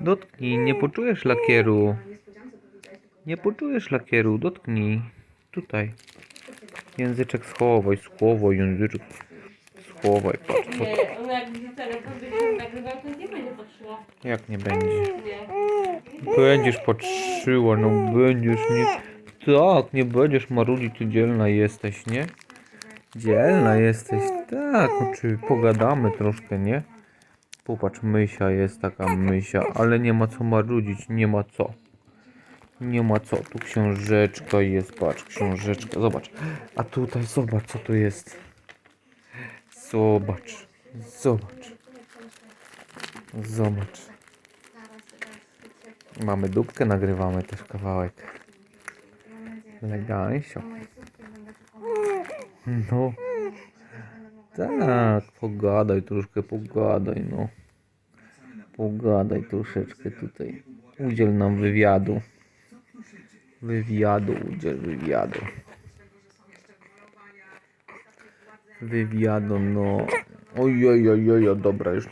Dotknij, nie poczujesz lakieru. Nie poczujesz lakieru, dotknij. Tutaj. Języczek schowaj, schowaj, języczek. Schowaj, patrz. co- Nie, ona jak będzie nagrywał, to nie będzie patrzyła. Jak nie będzie? Nie. Będziesz patrzyła, no będziesz nie... Tak, nie będziesz marudzić, ty dzielna jesteś, nie? Dzielna jesteś, tak, no czy pogadamy troszkę, nie? Popatrz, mysia jest taka mysia, ale nie ma co marudzić, nie ma co. Nie ma co, tu książeczka jest, patrz, książeczka, zobacz. A tutaj zobacz, co tu jest. Zobacz, zobacz. Zobacz. Mamy dupkę, nagrywamy też kawałek. Elegansio. No. Tak, pogadaj troszkę, pogadaj, no. Pogadaj troszeczkę tutaj. Udziel nam wywiadu. Wywiadu, udziel wywiadu. Wywiadu, no. Oj, oj, oj, oj, dobra, już